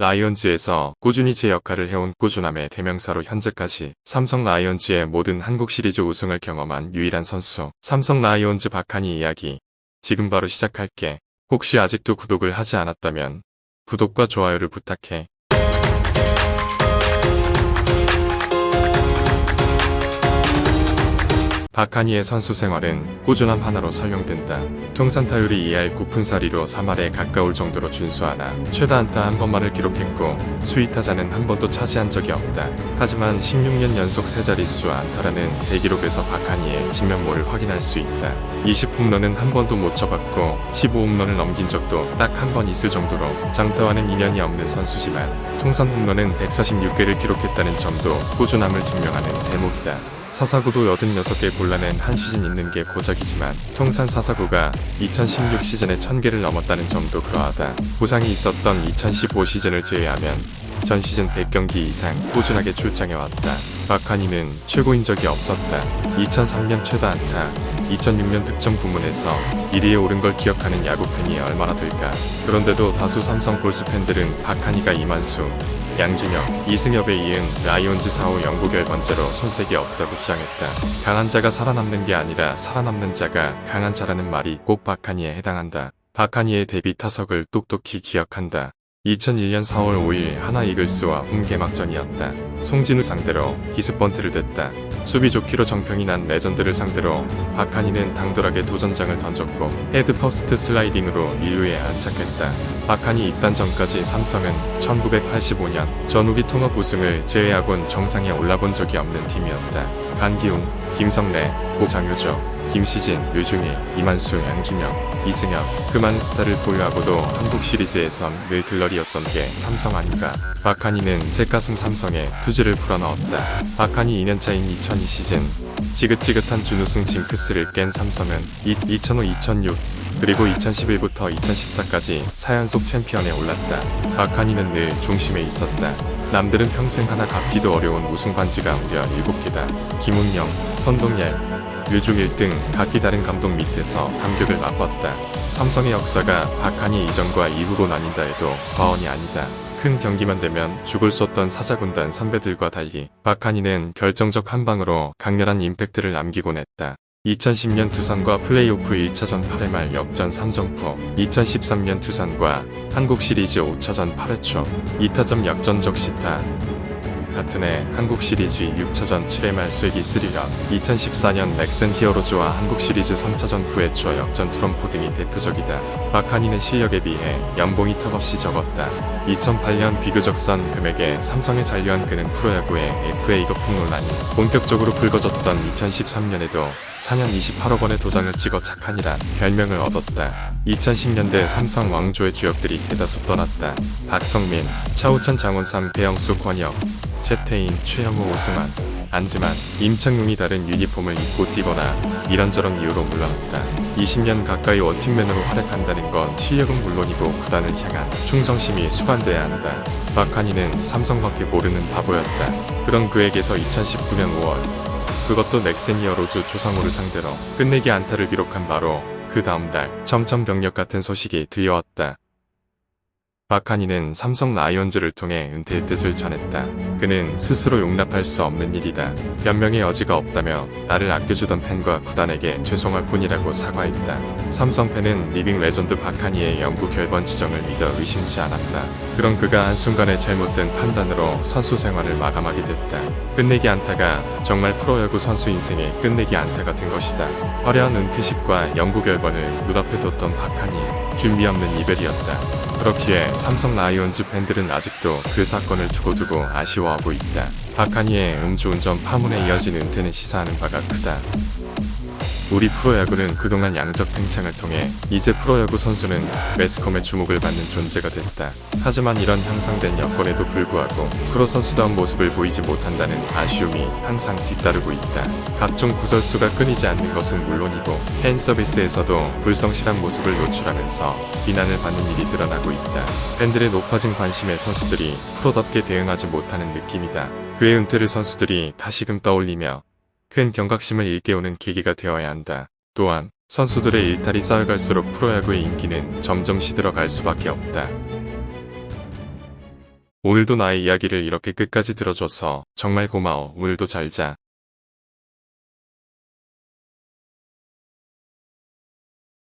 라이온즈에서 꾸준히 제 역할을 해온 꾸준함의 대명사로 현재까지 삼성 라이온즈의 모든 한국 시리즈 우승을 경험한 유일한 선수 삼성 라이온즈 박한이 이야기 지금 바로 시작할게. 혹시 아직도 구독을 하지 않았다면 구독과 좋아요를 부탁해. 박한이의 선수 생활은 꾸준함 하나로 설명된다. 통산 타율이 2할 9푼4리로 3할에 가까울 정도로 준수하나 최다 안타 한 번만을 기록했고 수위 타자는 한 번도 차지한 적이 없다. 하지만 16년 연속 세 자릿수 안타라는 대기록에서 박한이의 진면모를 확인할 수 있다. 20홈런은 한 번도 못 쳐봤고 15홈런을 넘긴 적도 딱 한 번 있을 정도로 장타와는 인연이 없는 선수지만 통산 홈런은 146개를 기록했다는 점도 꾸준함을 증명하는 대목이다. 사사구도 86개 골라낸 한 시즌 있는 게 고작이지만 통산 사사구가 2016 시즌에 1000개를 넘었다는 점도 그러하다. 부상이 있었던 2015 시즌을 제외하면 전 시즌 100경기 이상 꾸준하게 출장해왔다. 박한이는 최고인 적이 없었다. 2003년 최다 안타, 2006년 득점 부문에서 1위에 오른 걸 기억하는 야구 팬이 얼마나 될까. 그런데도 다수 삼성 골수 팬들은 박한이가 이만수, 양준혁, 이승엽에 이은 라이온즈 4호 영구 결 번째로 손색이 없다고 주장했다. 강한 자가 살아남는 게 아니라 살아남는 자가 강한 자라는 말이 꼭 박한이에 해당한다. 박한이의 데뷔 타석을 똑똑히 기억한다. 2001년 4월 5일 하나 이글스와 홈 개막전이었다. 송진우 상대로 기습번트를 댔다. 수비 좋기로 정평이 난 레전드를 상대로 박한이는 당돌하게 도전장을 던졌고 헤드 퍼스트 슬라이딩으로 1루에 안착했다. 박한이 입단 전까지 삼성은 1985년 전후기 통합 우승을 제외하곤 정상에 올라본 적이 없는 팀이었다. 간기웅, 김성래, 고장효조, 김시진, 류중일, 이만수, 양준혁, 이승엽 그 많은 스타를 보유하고도 한국 시리즈에선 늘 들러리였던 게 삼성 아닌가. 박한이는 새가슴 삼성에 투지를 불어넣었다. 박한이 2년차인 2002 시즌 지긋지긋한 준우승 징크스를 깬 삼성은 2005-2006 그리고 2011부터 2014까지 4연속 챔피언에 올랐다. 박한이는 늘 중심에 있었다. 남들은 평생 하나 갚기도 어려운 우승 반지가 무려 7개다. 김웅영, 선동열, 류중일 등 각기 다른 감독 밑에서 감격을 맛봤다. 삼성의 역사가 박한이 이전과 이후로 나뉜다 해도 과언이 아니다. 큰 경기만 되면 죽을 쏟던 사자군단 선배들과 달리 박한이는 결정적 한 방으로 강렬한 임팩트를 남기곤 했다. 2010년 두산과 플레이오프 1차전 8회 말 역전 3점포, 2013년 두산과 한국 시리즈 5차전 8회 초, 2타점 역전적 시타, 같은 해 한국 시리즈 6차전 7회 말 쐐기 3런 2014년 넥센 히어로즈와 한국 시리즈 3차전 9회 초 역전 트럼포 등이 대표적이다. 박한이는 실력에 비해 연봉이 턱없이 적었다. 2008년 비교적 싼 금액에 삼성에 잔류한 그는 프로야구의 FA 거품 논란이 본격적으로 불거졌던 2013년에도 4년 28억 원의 도장을 찍어 착한이란 별명을 얻었다. 2010년대 삼성 왕조의 주역들이 대다수 떠났다. 박성민, 차우천 장원삼 배영수 권혁, 채태인, 최영우, 오승환, 안지만, 임창용이 다른 유니폼을 입고 뛰거나 이런저런 이유로 물러났다. 20년 가까이 원팀맨으로 활약한다는 건 실력은 물론이고 구단을 향한 충성심이 수반돼야 한다. 박한이는 삼성밖에 모르는 바보였다. 그런 그에게서 2019년 5월 그것도 넥센이어 로즈 조상우를 상대로 끝내기 안타를 기록한 바로 그 다음 달 청천벽력 같은 소식이 들려왔다. 박한이는 삼성 라이온즈를 통해 은퇴의 뜻을 전했다. 그는 스스로 용납할 수 없는 일이다. 변명의 여지가 없다며 나를 아껴주던 팬과 구단에게 죄송할 뿐이라고 사과했다. 삼성 팬은 리빙 레전드 박한이의 영구 결번 지정을 믿어 의심치 않았다. 그런 그가 한순간의 잘못된 판단으로 선수 생활을 마감하게 됐다. 끝내기 안타가 정말 프로야구 선수 인생의 끝내기 안타 같은 것이다. 화려한 은퇴식과 영구 결번을 눈앞에 뒀던 박한이 준비 없는 이별이었다. 그렇기에 삼성 라이온즈 팬들은 아직도 그 사건을 두고두고 아쉬워하고 있다. 박한이의 음주운전 파문에 이어진 은퇴는 시사하는 바가 크다. 우리 프로야구는 그동안 양적 팽창을 통해 이제 프로야구 선수는 매스컴의 주목을 받는 존재가 됐다. 하지만 이런 향상된 여건에도 불구하고 프로 선수다운 모습을 보이지 못한다는 아쉬움이 항상 뒤따르고 있다. 각종 구설수가 끊이지 않는 것은 물론이고 팬 서비스에서도 불성실한 모습을 노출하면서 비난을 받는 일이 드러나고 있다. 팬들의 높아진 관심에 선수들이 프로답게 대응하지 못하는 느낌이다. 그의 은퇴를 선수들이 다시금 떠올리며 큰 경각심을 일깨우는 계기가 되어야 한다. 또한 선수들의 일탈이 쌓여갈수록 프로야구의 인기는 점점 시들어갈 수밖에 없다. 오늘도 나의 이야기를 이렇게 끝까지 들어줘서 정말 고마워. 오늘도 잘 자.